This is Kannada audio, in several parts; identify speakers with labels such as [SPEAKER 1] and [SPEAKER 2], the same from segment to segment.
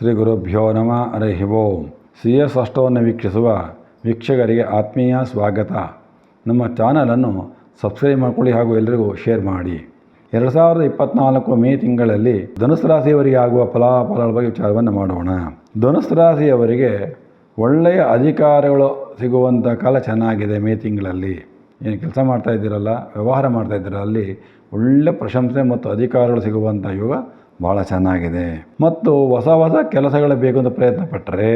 [SPEAKER 1] ಶ್ರೀ ಗುರುಭ್ಯೋ ನಮಃ, ಹರಿ ಓಂ ಸಿ ಎಸ್ ಅಷ್ಟವನ್ನು ವೀಕ್ಷಿಸುವ ವೀಕ್ಷಕರಿಗೆ ಆತ್ಮೀಯ ಸ್ವಾಗತ. ನಮ್ಮ ಚಾನಲನ್ನು ಸಬ್ಸ್ಕ್ರೈಬ್ ಮಾಡಿಕೊಳ್ಳಿ ಹಾಗೂ ಎಲ್ಲರಿಗೂ ಶೇರ್ ಮಾಡಿ. ಎರಡು ಸಾವಿರದ ಇಪ್ಪತ್ತ್ನಾಲ್ಕು ಮೇ ತಿಂಗಳಲ್ಲಿ ಧನುಸ್ ರಾಶಿಯವರಿಗೆ ಆಗುವ ಫಲಾಫಲಗಳ ಬಗ್ಗೆ ವಿಚಾರವನ್ನು ಮಾಡೋಣ. ಧನುಸ್ ರಾಶಿಯವರಿಗೆ ಒಳ್ಳೆಯ ಅಧಿಕಾರಗಳು ಸಿಗುವಂಥ ಕಾಲ ಚೆನ್ನಾಗಿದೆ ಮೇ ತಿಂಗಳಲ್ಲಿ. ಏನು ಕೆಲಸ ಮಾಡ್ತಾ ಇದ್ದೀರಲ್ಲ, ವ್ಯವಹಾರ ಮಾಡ್ತಾ ಇದ್ದೀರಲ್ಲ, ಅಲ್ಲಿ ಒಳ್ಳೆ ಪ್ರಶಂಸೆ ಮತ್ತು ಅಧಿಕಾರಗಳು ಸಿಗುವಂಥ ಯೋಗ ಭಾಳ ಚೆನ್ನಾಗಿದೆ. ಮತ್ತು ಹೊಸ ಹೊಸ ಕೆಲಸಗಳು ಬೇಕು ಅಂತ ಪ್ರಯತ್ನ ಪಟ್ಟರೆ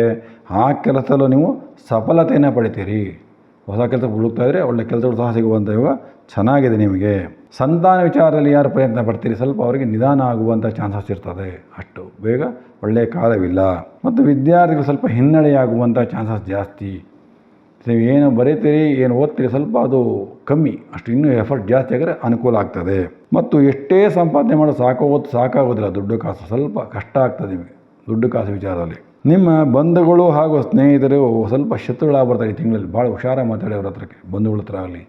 [SPEAKER 1] ಆ ಕೆಲಸದಲ್ಲೂ ನೀವು ಸಫಲತೆಯನ್ನು ಪಡಿತೀರಿ. ಹೊಸ ಕೆಲಸ ಹುಡುಕ್ತಾ ಇದ್ದರೆ ಒಳ್ಳೆ ಕೆಲಸಗಳು ಸಹ ಸಿಗುವಂಥ ಯೋಗ ಚೆನ್ನಾಗಿದೆ ನಿಮಗೆ. ಸಂತಾನ ವಿಚಾರದಲ್ಲಿ ಯಾರು ಪ್ರಯತ್ನ ಪಡ್ತೀರಿ? ಸ್ವಲ್ಪ ಅವರಿಗೆ ನಿಧಾನ ಆಗುವಂಥ ಚಾನ್ಸಸ್ ಇರ್ತದೆ. ಅಷ್ಟು. ಬೇಗ ಒಳ್ಳೆಯ ಕಾಲವಿಲ್ಲ ಮತ್ತು ವಿದ್ಯಾರ್ಥಿಗಳು ಸ್ವಲ್ಪ ಹಿನ್ನಡೆಯಾಗುವಂಥ ಚಾನ್ಸಸ್ ಜಾಸ್ತಿ. ನೀವು ಏನು ಬರೀತೀರಿ, ಏನು ಓದ್ತೀರಿ, ಸ್ವಲ್ಪ ಅದು ಕಮ್ಮಿ. ಅಷ್ಟು ಇನ್ನೂ ಎಫರ್ಟ್ ಜಾಸ್ತಿ ಆಗಿದ್ರೆ ಅನುಕೂಲ ಆಗ್ತದೆ. ಮತ್ತು ಎಷ್ಟೇ ಸಂಪಾದನೆ ಮಾಡೋ ಸಾಕಾಗೋದು ಸಾಕಾಗೋದಿಲ್ಲ. ದುಡ್ಡು ಕಾಸು ಸ್ವಲ್ಪ ಕಷ್ಟ ಆಗ್ತದೆ ನಿಮಗೆ, ದುಡ್ಡು ಕಾಸು ವಿಚಾರದಲ್ಲಿ. ನಿಮ್ಮ ಬಂಧುಗಳು ಹಾಗೂ ಸ್ನೇಹಿತರು ಸ್ವಲ್ಪ ಶತ್ರುಗಳಾಗ್ಬರ್ತಾರೆ ಈ ತಿಂಗಳಲ್ಲಿ. ಭಾಳ ಹುಷಾರಾಗಿ ಮಾತಾಡಿ ಅವ್ರ ಹತ್ರಕ್ಕೆ. ಬಂಧುಗಳ ಹತ್ರ ಆಗಲಿ,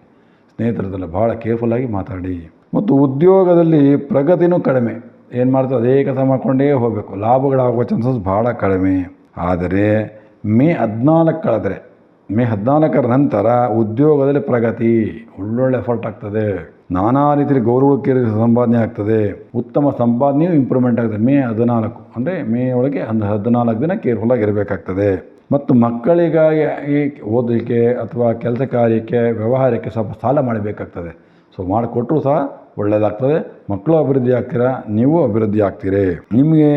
[SPEAKER 1] ಸ್ನೇಹಿತರ ಹತ್ರ ಭಾಳ ಕೇರ್ಫುಲ್ಲಾಗಿ ಮಾತಾಡಿ. ಮತ್ತು ಉದ್ಯೋಗದಲ್ಲಿ ಪ್ರಗತಿನೂ ಕಡಿಮೆ. ಏನು ಮಾಡ್ತಾರೆ, ಅದೇ ಕೆಲಸ ಮಾಡಿಕೊಂಡೇ ಹೋಗಬೇಕು. ಲಾಭಗಳಾಗುವ ಚಾನ್ಸಸ್ ಭಾಳ ಕಡಿಮೆ. ಆದರೆ, ಮೇ ಹದಿನಾಲ್ಕು ಕಳೆದ್ರೆ ಮೇ ಹದಿನಾಲ್ಕರ ನಂತರ ಉದ್ಯೋಗದಲ್ಲಿ ಪ್ರಗತಿ ಒಳ್ಳೊಳ್ಳೆ ಎಫರ್ಟ್ ಆಗ್ತದೆ. ನಾನಾ ರೀತಿಯಲ್ಲಿ ಗೌರವಕ್ಕೆ ಸಂಪಾದನೆ ಆಗ್ತದೆ. ಉತ್ತಮ ಸಂಪಾದನೆಯೂ ಇಂಪ್ರೂವ್ಮೆಂಟ್ ಆಗ್ತದೆ. ಮೇ ಹದಿನಾಲ್ಕು ಅಂದರೆ ಮೇ ಒಳಗೆ ಒಂದು ಹದಿನಾಲ್ಕು ದಿನ ಕೇರ್ಫುಲ್ಲಾಗಿ ಇರಬೇಕಾಗ್ತದೆ. ಮತ್ತು ಮಕ್ಕಳಿಗಾಗಿ ಈ ಓದಲಿಕ್ಕೆ ಅಥವಾ ಕೆಲಸ ಕಾರ್ಯಕ್ಕೆ, ವ್ಯವಹಾರಕ್ಕೆ ಸ್ವಲ್ಪ ಸಾಲ ಮಾಡಬೇಕಾಗ್ತದೆ. ಸೊ ಮಾಡಿಕೊಟ್ರೂ ಸಹ ಒಳ್ಳೆಯದಾಗ್ತದೆ ಮಕ್ಕಳು ಅಭಿವೃದ್ಧಿ ಆಗ್ತೀರಾ? ನೀವು ಅಭಿವೃದ್ಧಿ ಆಗ್ತೀರಿ. ನಿಮಗೆ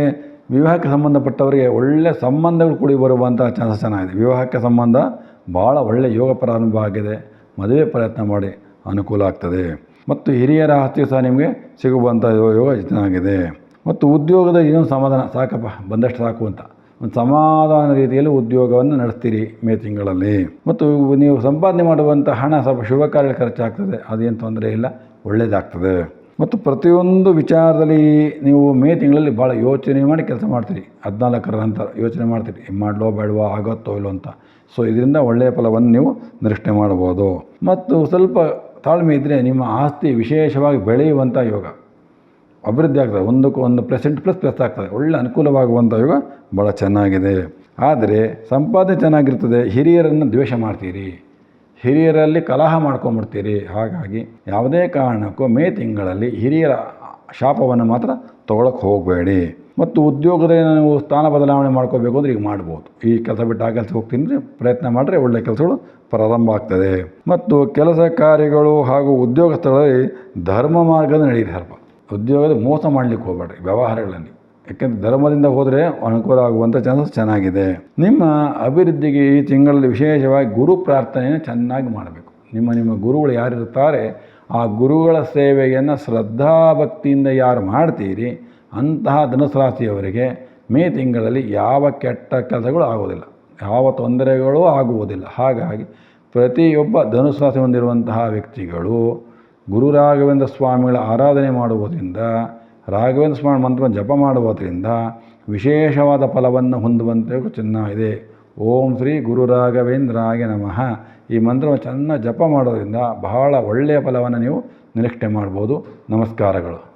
[SPEAKER 1] ವಿವಾಹಕ್ಕೆ ಸಂಬಂಧಪಟ್ಟವರಿಗೆ ಒಳ್ಳೆಯ ಸಂಬಂಧಗಳು ಕೂಡಿ ಬರುವಂಥ ಚಾನ್ಸಸ್ ಚೆನ್ನಾಗಿದೆ. ವಿವಾಹಕ್ಕೆ ಸಂಬಂಧ ಭಾಳ ಒಳ್ಳೆಯ ಯೋಗ ಪ್ರಾರಂಭ ಆಗಿದೆ. ಮದುವೆ ಪ್ರಯತ್ನ ಮಾಡಿ ಅನುಕೂಲ ಆಗ್ತದೆ. ಮತ್ತು ಹಿರಿಯರ ಆಸ್ತಿ ಸಹ ನಿಮಗೆ ಸಿಗುವಂಥ ಯೋಗ ಯೋಗ ಚೆನ್ನಾಗಿದೆ ಮತ್ತು ಉದ್ಯೋಗದ ಇನ್ನೊಂದು ಸಮಾಧಾನ, ಸಾಕಪ್ಪ, ಬಂದಷ್ಟು ಸಾಕು ಅಂತ. ಒಂದು ಸಮಾಧಾನ ರೀತಿಯಲ್ಲಿ ಉದ್ಯೋಗವನ್ನು ನಡೆಸ್ತೀರಿ ಮೇ ತಿಂಗಳಲ್ಲಿ. ಮತ್ತು ನೀವು ಸಂಪಾದನೆ ಮಾಡುವಂಥ ಹಣ ಸ್ವಲ್ಪ ಶುಭ ಕಾರ್ಯ ಖರ್ಚಾಗ್ತದೆ. ಅದೇನು ತೊಂದರೆ ಇಲ್ಲ. ಒಳ್ಳೆಯದಾಗ್ತದೆ ಮತ್ತು ಪ್ರತಿಯೊಂದು ವಿಚಾರದಲ್ಲಿ ನೀವು ಮೇ ತಿಂಗಳಲ್ಲಿ ಭಾಳ ಯೋಚನೆ ಮಾಡಿ ಕೆಲಸ ಮಾಡ್ತೀರಿ. ಹದಿನಾಲ್ಕರ ನಂತರ ಯೋಚನೆ ಮಾಡ್ತೀರಿ. ಮಾಡಲೋ ಬೇಡವೋ ಆಗುತ್ತೋ ಇಲ್ಲೋ ಅಂತ. ಸೊ ಇದರಿಂದ ಒಳ್ಳೆಯ ಫಲವನ್ನು ನೀವು ನಿರೀಕ್ಷಣೆ ಮಾಡ್ಬೋದು. ಮತ್ತು ಸ್ವಲ್ಪ ತಾಳ್ಮೆ ಇದ್ದರೆ ನಿಮ್ಮ ಆಸ್ತಿ ವಿಶೇಷವಾಗಿ ಬೆಳೆಯುವಂಥ ಯೋಗ. ಅಭಿವೃದ್ಧಿ ಆಗ್ತದೆ. ಒಂದಕ್ಕೂ ಒಂದು ಪ್ಲಸೆಂಟ್ ಪ್ಲಸ್ ಪ್ಲಸ್ ಆಗ್ತದೆ. ಒಳ್ಳೆ ಅನುಕೂಲವಾಗುವಂಥ ಯೋಗ ಭಾಳ ಚೆನ್ನಾಗಿದೆ. ಆದರೆ ಸಂಪಾದನೆ ಚೆನ್ನಾಗಿರ್ತದೆ. ಹಿರಿಯರನ್ನು ದ್ವೇಷ ಮಾಡ್ತೀರಿ. ಹಿರಿಯರಲ್ಲಿ ಕಲಹ ಮಾಡ್ಕೊಂಬಿಡ್ತೀರಿ. ಹಾಗಾಗಿ ಯಾವುದೇ ಕಾರಣಕ್ಕೂ ಮೇ ತಿಂಗಳಲ್ಲಿ ಹಿರಿಯರ ಶಾಪವನ್ನು ಮಾತ್ರ ತೊಗೊಳಕ್ಕೆ ಹೋಗಬೇಡಿ. ಮತ್ತು ಉದ್ಯೋಗದಲ್ಲಿ ನೀವು ಸ್ಥಾನ ಬದಲಾವಣೆ ಮಾಡ್ಕೋಬೇಕು ಅಂದರೆ ಈಗ ಮಾಡ್ಬೋದು. ಈ ಕೆಲಸ ಬಿಟ್ಟು ಆ ಕೆಲಸ ಹೋಗ್ತೀನಿ ಪ್ರಯತ್ನ ಮಾಡಿದ್ರೆ ಒಳ್ಳೆಯ ಕೆಲಸಗಳು ಪ್ರಾರಂಭ ಆಗ್ತದೆ. ಮತ್ತು ಕೆಲಸ ಕಾರ್ಯಗಳು ಹಾಗೂ ಉದ್ಯೋಗ ಸ್ಥಳದಲ್ಲಿ ಧರ್ಮ ಮಾರ್ಗದ ನಡೆಯಿರಿ ಸ್ವಲ್ಪ. ಉದ್ಯೋಗದ ಮೋಸ ಮಾಡಲಿಕ್ಕೆ ಹೋಗಬೇಡ್ರಿ. ವ್ಯವಹಾರಗಳಲ್ಲಿ. ಯಾಕೆಂದರೆ ಧರ್ಮದಿಂದ ಹೋದರೆ ಅನುಕೂಲ ಆಗುವಂಥ ಚಾನ್ಸಸ್ ಚೆನ್ನಾಗಿದೆ. ನಿಮ್ಮ ಅಭಿವೃದ್ಧಿಗೆ ಈ ತಿಂಗಳಲ್ಲಿ ವಿಶೇಷವಾಗಿ ಗುರು ಪ್ರಾರ್ಥನೆಯನ್ನು ಚೆನ್ನಾಗಿ ಮಾಡಬೇಕು. ನಿಮ್ಮ ನಿಮ್ಮ ಗುರುಗಳು ಯಾರಿರ್ತಾರೆ ಆ ಗುರುಗಳ ಸೇವೆಯನ್ನು ಶ್ರದ್ಧಾಭಕ್ತಿಯಿಂದ ಯಾರು ಮಾಡ್ತೀರಿ, ಅಂತಹ ಧನುಸು ರಾಶಿಯವರಿಗೆ ಮೇ ತಿಂಗಳಲ್ಲಿ ಯಾವ ಕೆಟ್ಟ ಕೆಲಸಗಳು ಆಗೋದಿಲ್ಲ ಯಾವ ತೊಂದರೆಗಳು ಆಗುವುದಿಲ್ಲ. ಹಾಗಾಗಿ ಪ್ರತಿಯೊಬ್ಬ ಧನುಸು ರಾಶಿ ಹೊಂದಿರುವಂತಹ ವ್ಯಕ್ತಿಗಳು ಗುರುರಾಘವೇಂದ್ರ ಸ್ವಾಮಿಗಳ ಆರಾಧನೆ ಮಾಡುವುದರಿಂದ ರಾಘವೇಂದ್ರ ಸ್ವಾಮಿ ಮಂತ್ರವನ್ನು ಜಪ ಮಾಡುವುದರಿಂದ ವಿಶೇಷವಾದ ಫಲವನ್ನು ಹೊಂದುವಂತೆ ಇದೆ. ಓಂ ಶ್ರೀ ಗುರು ರಾಘವೇಂದ್ರಾಯ ನಮಃ. ಈ ಮಂತ್ರವನ್ನು ಚೆನ್ನಾಗಿ ಜಪ ಮಾಡೋದರಿಂದ ಬಹಳ ಒಳ್ಳೆಯ ಫಲವನ್ನು ನೀವು ನಿರೀಕ್ಷೆ ಮಾಡ್ಬೋದು. ನಮಸ್ಕಾರಗಳು.